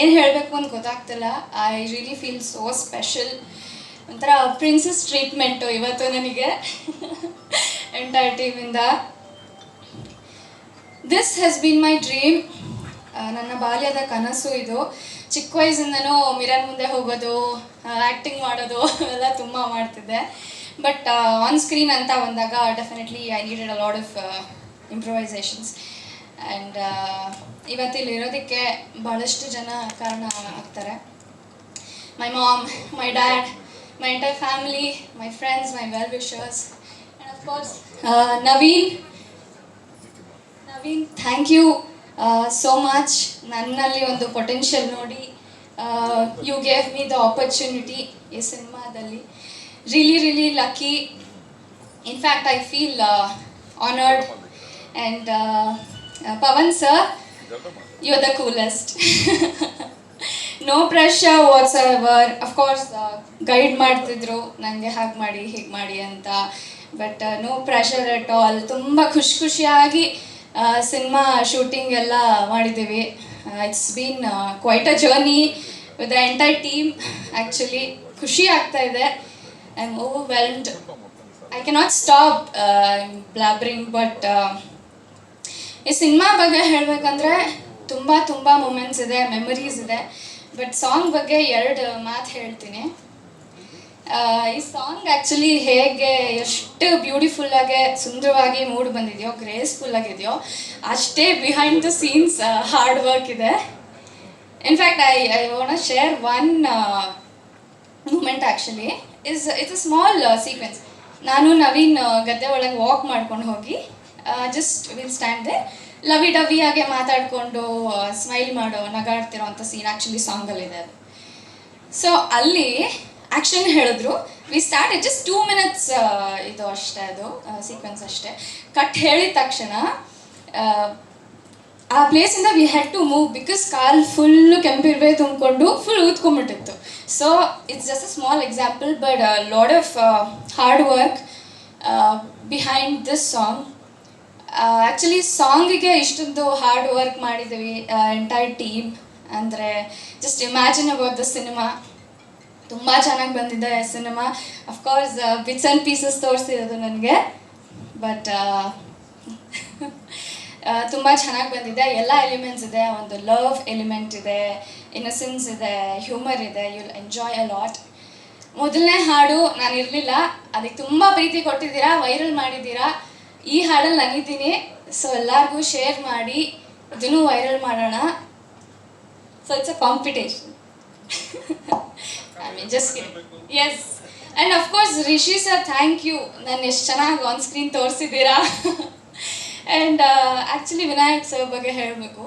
ಏನು ಹೇಳಬೇಕು ಅಂತ ಗೊತ್ತಾಗ್ತಿಲ್ಲ. I really feel so special ಒಂಥರ ಪ್ರಿನ್ಸಸ್ ಟ್ರೀಟ್ಮೆಂಟು ಇವತ್ತು ನನಗೆ. Entire ಟೀಮಿಂದ this has been my dream ನನ್ನ ಬಾಲ್ಯದ ಕನಸು ಇದು. ಚಿಕ್ಕ ವಯಸ್ಸಿಂದನೂ ಮಿರರ್ ಮುಂದೆ ಹೋಗೋದು ಆ್ಯಕ್ಟಿಂಗ್ ಮಾಡೋದು ಎಲ್ಲ ತುಂಬ ಮಾಡ್ತಿದ್ದೆ. ಬಟ್ ಆನ್ ಸ್ಕ್ರೀನ್ ಅಂತ ಬಂದಾಗ definitely I needed a lot of improvisations and ಇವತ್ತಿಲ್ಲಿ ಇರೋದಕ್ಕೆ ಬಹಳಷ್ಟು ಜನ ಕಾರಣ ಆಗ್ತಾರೆ. My mom my dad my entire family my friends my well wishers and of course Naveen. Naveen thank you so much ನನ್ನಲ್ಲಿ ಒಂದು potential ನೋಡಿ you gave me the opportunity ಈ ಸಿನಿಮಾದಲ್ಲಿ. Really really lucky in fact I feel honoured and Pavan sir are the coolest no pressure whatsoever of course guide ಮಾಡ್ತಿದ್ರು. ನನಗೆ ಹಾಗೆ ಮಾಡಿ, ಹೀಗೆ ಮಾಡಿ ಅಂತ. But no pressure at all ತುಂಬ ಖುಷಿ ಖುಷಿಯಾಗಿ ಸಿನಿಮಾ ಶೂಟಿಂಗ್ ಎಲ್ಲ ಮಾಡಿದ್ದೀವಿ. It's been quite a journey with the entire team actually ಖುಷಿ ಆಗ್ತಾ ಇದೆ. I am overwhelmed I cannot stop blabbering but ಈ ಸಿನಿಮಾ ಬಗ್ಗೆ ಹೇಳಬೇಕಂದ್ರೆ ತುಂಬ ತುಂಬ ಮೂಮೆಂಟ್ಸ್ ಇದೆ ಮೆಮೊರೀಸ್ ಇದೆ. ಬಟ್ ಸಾಂಗ್ ಬಗ್ಗೆ ಎರಡು ಮಾತು ಹೇಳ್ತೀನಿ. ಈ ಸಾಂಗ್ ಆ್ಯಕ್ಚುಲಿ ಹೇಗೆ ಎಷ್ಟು ಬ್ಯೂಟಿಫುಲ್ಲಾಗೆ ಸುಂದರವಾಗಿ ಮೂಡ್ ಬಂದಿದೆಯೋ ಗ್ರೇಸ್ಫುಲ್ ಆಗಿದೆಯೋ, ಅಷ್ಟೇ behind the scenes hard work ಇದೆ. In fact I I want share one moment actually is it's a small sequence ನಾನು ನವೀನ್ ಗದ್ದೆ ಒಳಗೆ ವಾಕ್ ಮಾಡ್ಕೊಂಡು ಹೋಗಿ just will stand there lovey dovey ಹಾಗೆ ಮಾತಾಡಿಕೊಂಡು ಸ್ಮೈಲ್ ಮಾಡೋ ನಗಾಡ್ತಿರೋ ಅಂಥ ಸೀನ್ ಆ್ಯಕ್ಚುಲಿ ಸಾಂಗಲ್ಲಿದೆ ಅದು. ಸೊ ಅಲ್ಲಿ ಆ್ಯಕ್ಷನ್ ಹೇಳಿದ್ರು. We start just two minutes ಇದು ಅಷ್ಟೇ ಅದು ಸೀಕ್ವೆನ್ಸ್ ಅಷ್ಟೇ. ಕಟ್ ಹೇಳಿದ ತಕ್ಷಣ ಆ, ಪ್ಲೇಸಿಂದ we had to move because call full ಕೆಂಪಿರ್ಬೇ ತುಂಬಿಕೊಂಡು full ಊದ್ಕೊಂಬಿಟ್ಟಿತ್ತು so it's just a small example but lot of hard work behind this song actually ಸಾಂಗಿಗೆ ಇಷ್ಟೊಂದು ಹಾರ್ಡ್ ವರ್ಕ್ ಮಾಡಿದ್ದೀವಿ ಎಂಟೈರ್ ಟೀಮ್ ಅಂದರೆ just imagine about the cinema ತುಂಬ ಚೆನ್ನಾಗಿ ಬಂದಿದೆ cinema of course bits and pieces ತೋರಿಸಿರೋದು ನನಗೆ. But ತುಂಬ ಚೆನ್ನಾಗಿ ಬಂದಿದೆ. ಎಲ್ಲ ಎಲಿಮೆಂಟ್ಸ್ ಇದೆ. ಒಂದು ಲವ್ ಎಲಿಮೆಂಟ್ ಇದೆ ಇನ್ನಸೆನ್ಸ್ ಇದೆ ಹ್ಯೂಮರ್ ಇದೆ. ಯುಲ್ ಎಂಜಾಯ್ ಅ ಲಾಟ್ ಮೊದಲನೇ ಹಾಡು ನಾನು ಇರಲಿಲ್ಲ. ಅದಕ್ಕೆ ತುಂಬ ಪ್ರೀತಿ ಕೊಟ್ಟಿದ್ದೀರಾ? ವೈರಲ್ ಮಾಡಿದ್ದೀರಾ? ಈ ಹಾಡಲ್ಲಿ ನಂಗಿದ್ದೀನಿ. ಸೊ ಎಲ್ಲರಿಗೂ ಶೇರ್ ಮಾಡಿ, ಇದನ್ನು ವೈರಲ್ ಮಾಡೋಣ. So it's a competition I mean just yes and of course Rishi sir thank you ನಾನು ಎಷ್ಟು ಚೆನ್ನಾಗಿ ಆನ್ ಸ್ಕ್ರೀನ್ ತೋರಿಸಿದ್ದೀರಾ? ಆ್ಯಂಡ್ ಆ್ಯಕ್ಚುಲಿ ವಿನಾಯಕ್ ಸರ್ ಬಗ್ಗೆ ಹೇಳಬೇಕು.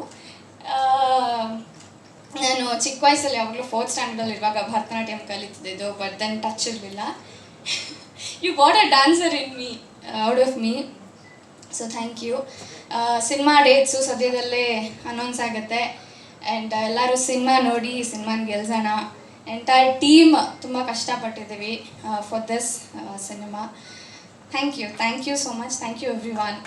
ನಾನು ಚಿಕ್ಕ ವಯಸ್ಸಲ್ಲಿ ಯಾವಾಗಲೂ ಫೋರ್ತ್ ಸ್ಟ್ಯಾಂಡರ್ಡಲ್ಲಿ ಇರುವಾಗ ಭರತನಾಟ್ಯಂ ಕಲಿತಿದ್ದು ಬಟ್ ದೆನ್ ಟಚ್ ಇರಲಿಲ್ಲ. You what a dancer in me out of me so thank you cinema dates ಸದ್ಯದಲ್ಲೇ ಅನೌನ್ಸ್ ಆಗುತ್ತೆ. ಆ್ಯಂಡ್ ಎಲ್ಲರೂ ಸಿನಿಮಾ ನೋಡಿ ಸಿನಿಮಾನ ಗೆಲ್ಸೋಣ. ಎಂಟೈರ್ ಟೀಮ್ ತುಂಬ ಕಷ್ಟಪಟ್ಟಿದ್ದೀವಿ for this cinema thank you thank you so much thank you everyone